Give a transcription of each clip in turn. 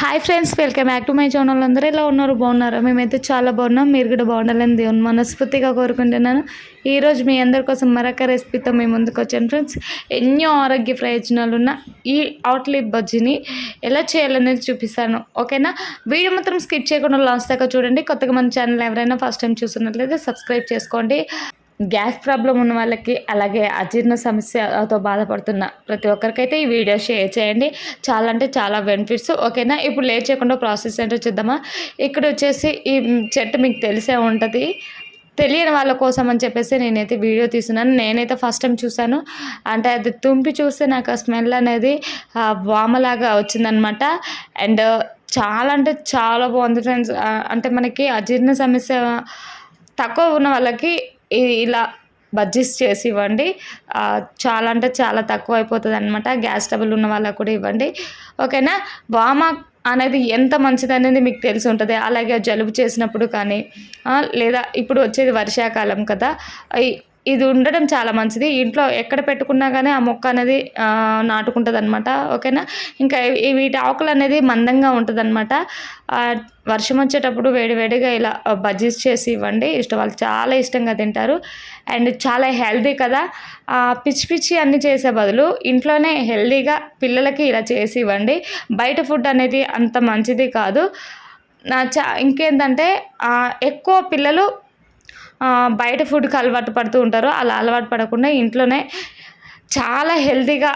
Hi friends welcome back to my channel అందరూ ఎలా ఉన్నారు? బాగున్నారా? మేమైతే చాలా బాగున్నాం. మీరు కూడా బాగుండాలని దేవుని మనస్ఫూర్తిగా కోరుకుంటున్నాను. ఈరోజు మీ అందరి కోసం మరొక రెసిపీతో మేము ముందుకు వచ్చాను ఫ్రెండ్స్ ఎన్నో ఆరోగ్య ప్రయోజనాలు ఉన్న ఈ అవుట్లిప్ బజ్జీని ఎలా చేయాలనేది చూపిస్తాను. ఓకేనా? వీడియో మాత్రం స్కిప్ చేయకుండా లాస్ట్ దాకా చూడండి. కొత్తగా మన ఛానల్ ఎవరైనా ఫస్ట్ టైం చూస్తున్నట్లయితే సబ్స్క్రైబ్ చేసుకోండి. గ్యాస్ ప్రాబ్లం ఉన్న వాళ్ళకి అలాగే అజీర్ణ సమస్యతో బాధపడుతున్న ప్రతి ఒక్కరికైతే ఈ వీడియో షేర్ చేయండి. చాలా అంటే చాలా బెనిఫిట్స్ ఓకేనా? ఇప్పుడు లేట్ చేయకుండా ప్రాసెస్ ఏంటో చూద్దామా? ఇక్కడ వచ్చేసి ఈ చెట్టు మీకు తెలిసే ఉంటుంది. తెలియని వాళ్ళ కోసం అని చెప్పేసి నేనైతే వీడియో తీస్తున్నాను. నేనైతే ఫస్ట్ టైం చూసాను అంటే అది తుంపి చూస్తే నాకు ఆ స్మెల్ అనేది వామలాగా వచ్చిందనమాట అండ్ చాలా అంటే చాలా బాగుంది ఫ్రెండ్స్ అంటే మనకి అజీర్ణ సమస్య తక్కువ ఉన్న వాళ్ళకి ఇలా బజ్జీస్ చేసి ఇవ్వండి. చాలా అంటే చాలా తక్కువ అయిపోతుంది అనమాట గ్యాస్ ట్రబుల్ ఉన్న వాళ్ళకు కూడా ఇవ్వండి. ఓకేనా? వామ అనేది ఎంత మంచిది అనేది మీకు తెలిసి ఉంటుంది. అలాగే జలుబు చేసినప్పుడు కానీ లేదా ఇప్పుడు వచ్చేది వర్షాకాలం కదా ఇది ఉండడం చాలా మంచిది. ఇంట్లో ఎక్కడ పెట్టుకున్నా కానీ ఆ మొక్క అనేది నాటుకుంటుంది అనమాట ఓకేనా? ఇంకా వీటి ఆకులు అనేది మందంగా ఉంటుంది అనమాట వర్షం వచ్చేటప్పుడు వేడివేడిగా ఇలా బజ్జీస్ చేసి ఇవ్వండి. ఇష్టం వాళ్ళు చాలా ఇష్టంగా తింటారు. అండ్ చాలా హెల్దీ కదా. పిచ్చి పిచ్చి అన్ని చేసే బదులు ఇంట్లోనే హెల్దీగా పిల్లలకి ఇలా చేసి ఇవ్వండి. బయట ఫుడ్ అనేది అంత మంచిది కాదు. నా చా ఇంకేంటంటే ఎక్కువ పిల్లలు బయట ఫుడ్కి అలవాటు పడుతూ ఉంటారు. అలా అలవాటు పడకుండా ఇంట్లోనే చాలా హెల్తీగా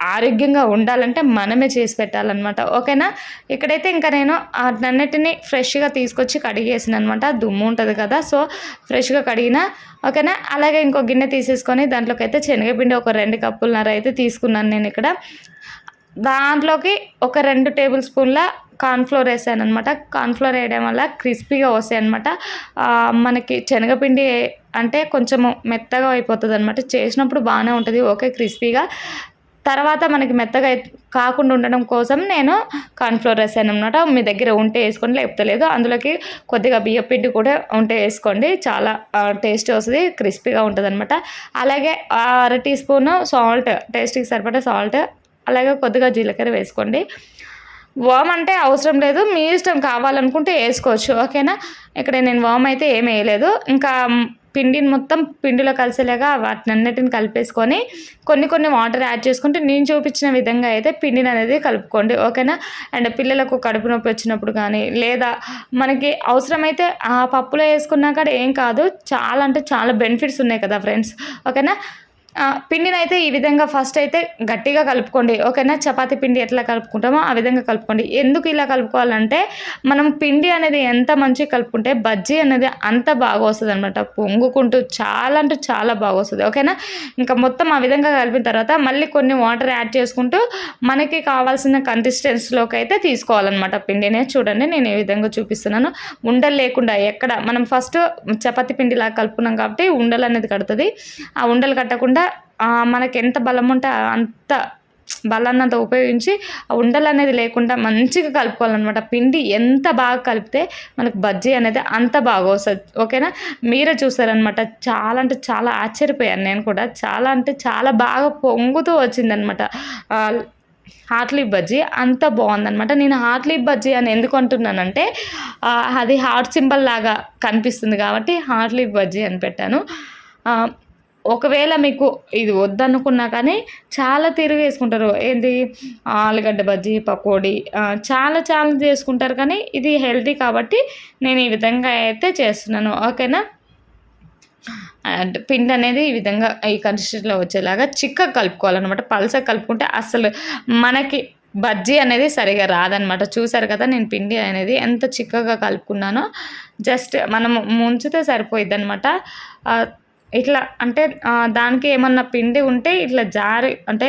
ఆరోగ్యంగా ఉండాలంటే మనమే చేసి పెట్టాలన్నమాట. ఓకేనా? ఇక్కడైతే ఇంకా నేను అన్నిటిని ఫ్రెష్గా తీసుకొచ్చి కడిగేసిన అనమాట దుమ్ము ఉంటుంది కదా సో ఫ్రెష్గా కడిగిన ఓకేనా? అలాగే ఇంకో గిన్నె తీసేసుకొని దాంట్లోకి అయితే శనగపిండి ఒక రెండు కప్పులన్నర అయితే తీసుకున్నాను నేను ఇక్కడ. దాంట్లోకి ఒక రెండు టేబుల్ స్పూన్ల కార్న్ఫ్లోర్ వేసాను అనమాట కార్న్ఫ్లోర్ వేయడం వల్ల క్రిస్పీగా వస్తాయి అనమాట మనకి శనగపిండి అంటే కొంచెము మెత్తగా అయిపోతుంది అనమాట చేసినప్పుడు బాగానే ఉంటుంది. ఓకే క్రిస్పీగా. తర్వాత మనకి మెత్తగా కాకుండా ఉండడం కోసం నేను కార్న్ఫ్లోర్ వేసాను అనమాట మీ దగ్గర ఉంటే వేసుకోండి లేకపోతే లేదు. అందులోకి కొద్దిగా బియ్య పిండి కూడా ఉంటే వేసుకోండి. చాలా టేస్ట్ వస్తుంది క్రిస్పీగా ఉంటుంది అనమాట అలాగే ఆ అర టీ స్పూన్ సాల్ట్ టేస్ట్కి సరిపడా సాల్ట్ అలాగే కొద్దిగా జీలకర్ర వేసుకోండి. వామ్ అంటే అవసరం లేదు మీ ఇష్టం కావాలనుకుంటే వేసుకోవచ్చు ఓకేనా? ఇక్కడ నేను వామ్ అయితే ఏం వేయలేదు. ఇంకా పిండిని మొత్తం పిండిలో కలిసేలాగా వాటిని అన్నిటిని కలిపేసుకొని కొన్ని కొన్ని వాటర్ యాడ్ చేసుకుంటే నేను చూపించిన విధంగా అయితే పిండిని అనేది కలుపుకోండి ఓకేనా? అండ్ పిల్లలకు కడుపు నొప్పి వచ్చినప్పుడు కానీ లేదా మనకి అవసరమైతే ఆ పప్పులో వేసుకున్నా కూడా ఏం కాదు చాలా అంటే చాలా బెనిఫిట్స్ ఉన్నాయి కదా ఫ్రెండ్స్ ఓకేనా? పిండిని అయితే ఈ విధంగా ఫస్ట్ అయితే గట్టిగా కలుపుకోండి. ఓకేనా? చపాతి పిండి ఎట్లా కలుపుకుంటామో ఆ విధంగా కలుపుకోండి. ఎందుకు ఇలా కలుపుకోవాలంటే మనం పిండి అనేది ఎంత మంచిగా కలుపుకుంటే బజ్జీ అనేది అంత బాగా వస్తుంది అనమాట పొంగుకుంటూ చాలా అంటే చాలా బాగా వస్తుంది. ఓకేనా? ఇంకా మొత్తం ఆ విధంగా కలిపిన తర్వాత మళ్ళీ కొన్ని వాటర్ యాడ్ చేసుకుంటూ మనకి కావాల్సిన కన్సిస్టెన్సీలోకి అయితే తీసుకోవాలన్నమాట పిండిని. చూడండి నేను ఈ విధంగా చూపిస్తున్నాను. ఉండలు లేకుండా ఎక్కడ మనం ఫస్ట్ చపాతి పిండిలా కలుపుకున్నాం కాబట్టి ఉండలు అనేది కడుతుంది. ఆ ఉండలు కట్టకుండా మనకి ఎంత బలం ఉంటే అంత బలాన్నంత ఉపయోగించి ఆ ఉండలు అనేది లేకుండా మంచిగా కలుపుకోవాలన్నమాట. పిండి ఎంత బాగా కలిపితే మనకు బజ్జీ అనేది అంత బాగా వస్తుంది. ఓకేనా? మీరే చూసారనమాట చాలా అంటే చాలా ఆశ్చర్యపోయాను నేను కూడా. చాలా అంటే చాలా బాగా పొంగుతూ వచ్చిందనమాట హార్ట్లీ బజ్జీ అంత బాగుందనమాట నేను హార్ట్లీ బజ్జీ అని ఎందుకు అంటున్నానంటే అది హార్ట్ సింబల్ లాగా కనిపిస్తుంది కాబట్టి హార్ట్లీ బజ్జీ అని పెట్టాను. ఒకవేళ మీకు ఇది వద్దనుకున్నా కానీ చాలా తిరిగి వేసుకుంటారు. ఏంటి ఆలుగడ్డ బజ్జీ పకోడీ చాలా చాలా చేసుకుంటారు కానీ ఇది హెల్తీ కాబట్టి నేను ఈ విధంగా అయితే చేస్తున్నాను. ఓకేనా? అండ్ పిండి అనేది ఈ విధంగా ఈ కన్సిస్టెన్సీలో వచ్చేలాగా చిక్కగా కలుపుకోవాలన్నమాట. పలసగా కలుపుకుంటే అసలు మనకి బజ్జీ అనేది సరిగా రాదనమాట చూసారు కదా నేను పిండి అనేది ఎంత చిక్కగా కలుపుకున్నానో. జస్ట్ మనం ముంచితే సరిపోయిద్ది అనమాట ఇట్లా అంటే దానికి ఏమన్నా పిండి ఉంటే ఇట్లా జారి అంటే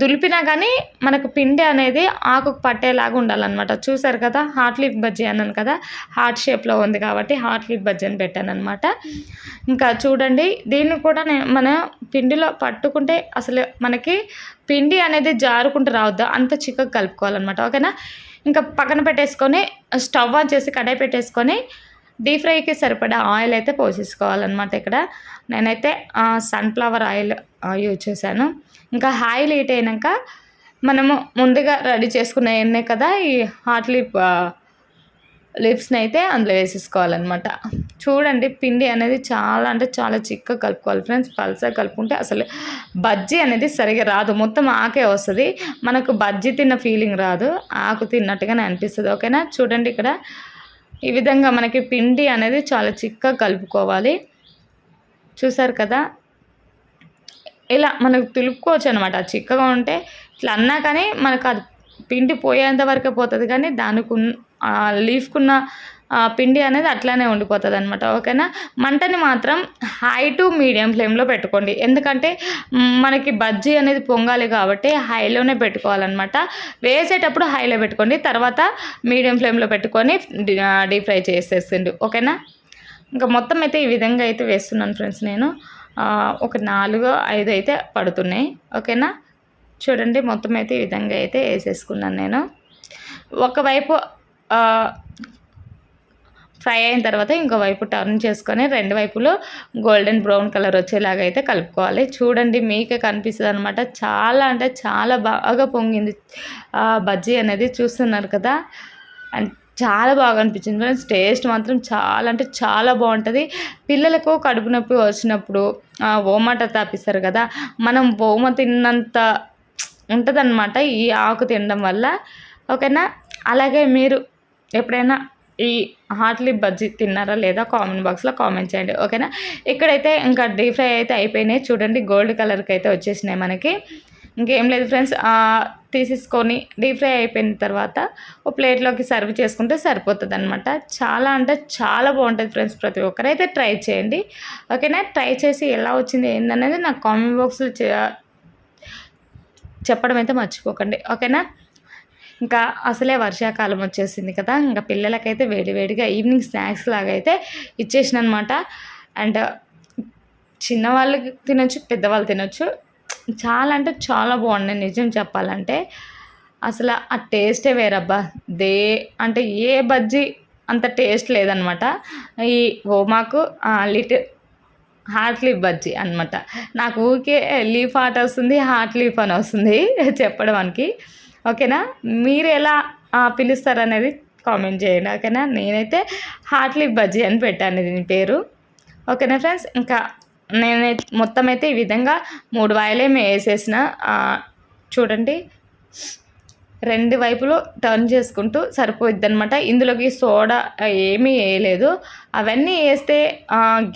దులిపినా కానీ మనకు పిండి అనేది ఆకుకు పట్టేలాగా ఉండాలన్నమాట. చూసారు కదా హార్ట్ లీఫ్ బజ్జీ అన్నాను కదా హార్ట్ షేప్లో ఉంది కాబట్టి హార్ట్ లీఫ్ బజ్జీ అని పెట్టాను అనమాట ఇంకా చూడండి దీన్ని కూడా నేను మన పిండిలో పట్టుకుంటే అసలు మనకి పిండి అనేది జారుకుంటూ రావద్దు అంత చిక్కగా కలుపుకోవాలన్నమాట. ఓకేనా? ఇంకా పక్కన పెట్టేసుకొని స్టవ్ ఆన్ చేసి కడాయి పెట్టేసుకొని డీప్ ఫ్రైకి సరిపడా ఆయిల్ అయితే పోసేసుకోవాలన్నమాట ఇక్కడ. నేనైతే సన్ఫ్లవర్ ఆయిల్ యూజ్ చేశాను. ఇంకా ఆయిల్ హీట్ అయినాక మనము ముందుగా రెడీ చేసుకున్న ఎన్నే కదా ఈ హాట్ లిప్ లిప్స్ని అయితే అందులో వేసేసుకోవాలన్నమాట. చూడండి పిండి అనేది చాలా అంటే చాలా చిక్క కలుపుకోవాలి ఫ్రెండ్స్. పల్సగా కలుపుకుంటే అసలు బజ్జీ అనేది సరిగా రాదు. మొత్తం ఆకే వస్తుంది. మనకు బజ్జీ తిన్న ఫీలింగ్ రాదు. ఆకు తిన్నట్టుగానే అనిపిస్తుంది. ఓకేనా? చూడండి ఇక్కడ. ఈ విధంగా మనకి పిండి అనేది చాలా చిక్కగా కలుపుకోవాలి. చూసారు కదా? ఇలా మనకు తులుపుకోవచ్చు అనమాట చిక్కగా ఉంటే ఇట్లా అన్నా కానీ మనకు అది పిండి పోయేంత వరకే పోతుంది కానీ దానికి లీఫ్కున్న పిండి అనేది అట్లానే ఉండిపోతుంది అనమాట ఓకేనా? మంటని మాత్రం హై టు మీడియం ఫ్లేమ్లో పెట్టుకోండి. ఎందుకంటే మనకి బజ్జీ అనేది పొంగాలి కాబట్టి హైలోనే పెట్టుకోవాలన్నమాట. వేసేటప్పుడు హైలో పెట్టుకోండి. తర్వాత మీడియం ఫ్లేమ్లో పెట్టుకొని డీప్ ఫ్రై చేసేసిండు. ఓకేనా? ఇంకా మొత్తం అయితే ఈ విధంగా అయితే వేస్తున్నాను ఫ్రెండ్స్ నేను. ఒక నాలుగు ఐదు అయితే పడుతున్నాయి. ఓకేనా? చూడండి మొత్తం అయితే ఈ విధంగా అయితే వేసేసుకున్నాను నేను. ఒకవైపు ఫ్రై అయిన తర్వాత ఇంకో వైపు టర్న్ చేసుకొని రెండు వైపులు గోల్డెన్ బ్రౌన్ కలర్ వచ్చేలాగా అయితే కలుపుకోవాలి. చూడండి మీకే కనిపిస్తుంది అనమాట చాలా అంటే చాలా బాగా పొంగింది. బజ్జీ అనేది చూస్తున్నారు కదా. అండ్ చాలా బాగా అనిపించింది ఫ్రెండ్స్. టేస్ట్ మాత్రం చాలా అంటే చాలా బాగుంటుంది. పిల్లలకు కడుపు నొప్పి వచ్చినప్పుడు ఓమాట తాపిస్తారు కదా. మనం ఓమ తిన్నంత ఉంటుందన్నమాట ఈ ఆకు తినడం వల్ల. ఓకేనా? అలాగే మీరు ఎప్పుడైనా ఈ హార్ట్లీ బజ్జీ తిన్నారా లేదా కామెంట్ బాక్స్లో కామెంట్ చేయండి ఓకేనా? ఇక్కడైతే ఇంకా డీప్ ఫ్రై అయితే అయిపోయినాయి. చూడండి గోల్డ్ కలర్కి అయితే వచ్చేసినాయి మనకి. ఇంకేం లేదు ఫ్రెండ్స్ తీసేసుకొని డీప్ ఫ్రై అయిపోయిన తర్వాత ఒక ప్లేట్లోకి సర్వ్ చేసుకుంటే సరిపోతుంది అనమాట చాలా అంటే చాలా బాగుంటుంది ఫ్రెండ్స్ ప్రతి ఒక్కరైతే ట్రై చేయండి. ఓకేనా? ట్రై చేసి ఎలా వచ్చింది ఏందనేది నాకు కామెంట్ బాక్స్లో చెప్పడం అయితే మర్చిపోకండి. ఓకేనా? ఇంకా అసలే వర్షాకాలం వచ్చేసింది కదా. ఇంకా పిల్లలకైతే వేడివేడిగా ఈవినింగ్ స్నాక్స్ లాగా అయితే ఇచ్చేసిన అనమాట అండ్ చిన్నవాళ్ళు తినొచ్చు పెద్దవాళ్ళు తినొచ్చు. చాలా అంటే చాలా బాగున్నాయి నిజం చెప్పాలంటే. అసలు ఆ టేస్టే వేరబ్బా. దే అంటే ఏ బజ్జీ అంత టేస్ట్ లేదనమాట. ఈ ఓమాకు లిటిల్ హార్ట్ లీఫ్ బజ్జీ అనమాట. నాకు ఊరికే లీఫ్ హార్ట్ వస్తుంది హార్ట్ లీఫ్ అని వస్తుంది చెప్పడానికి. ఓకేనా? మీరు ఎలా పిలుస్తారు అనేది కామెంట్ చేయండి ఓకేనా? నేనైతే హార్ట్లీ బజ్జీ అని పెట్టాను దీని పేరు. ఓకేనా ఫ్రెండ్స్? ఇంకా నేనైతే మొత్తం అయితే ఈ విధంగా మూడు వాయిలేమి వేసేసిన. చూడండి. రెండు వైపులు టర్న్ చేసుకుంటూ సరిపోద్ది అనమాట ఇందులోకి సోడా ఏమీ వేయలేదు. అవన్నీ వేస్తే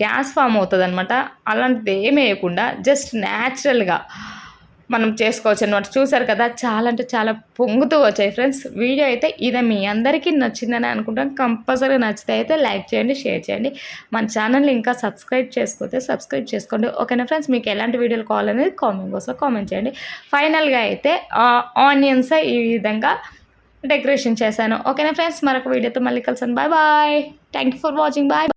గ్యాస్ ఫామ్ అవుతుంది అనమాట అలాంటిది ఏమి వేయకుండా జస్ట్ న్యాచురల్గా మనం చేసుకోవచ్చు అనమాట చూసారు కదా చాలా అంటే చాలా పొంగుతూ వచ్చాయి ఫ్రెండ్స్. వీడియో అయితే ఇది మీ అందరికీ నచ్చిందని అనుకుంటాం. కంపల్సరీ నచ్చితే అయితే లైక్ చేయండి షేర్ చేయండి. మన ఛానల్ని ఇంకా సబ్స్క్రైబ్ చేసుకోతే సబ్స్క్రైబ్ చేసుకోండి. ఓకేనా ఫ్రెండ్స్? మీకు ఎలాంటి వీడియోలు కావాలనేది కామెంట్ కోసం కామెంట్ చేయండి. ఫైనల్గా అయితే ఆనియన్స్ ఈ విధంగా డెకరేషన్ చేశాను. ఓకేనా ఫ్రెండ్స్? మరొక వీడియోతో మళ్ళీ కలిసాను bye bye. Thank you for watching. Bye.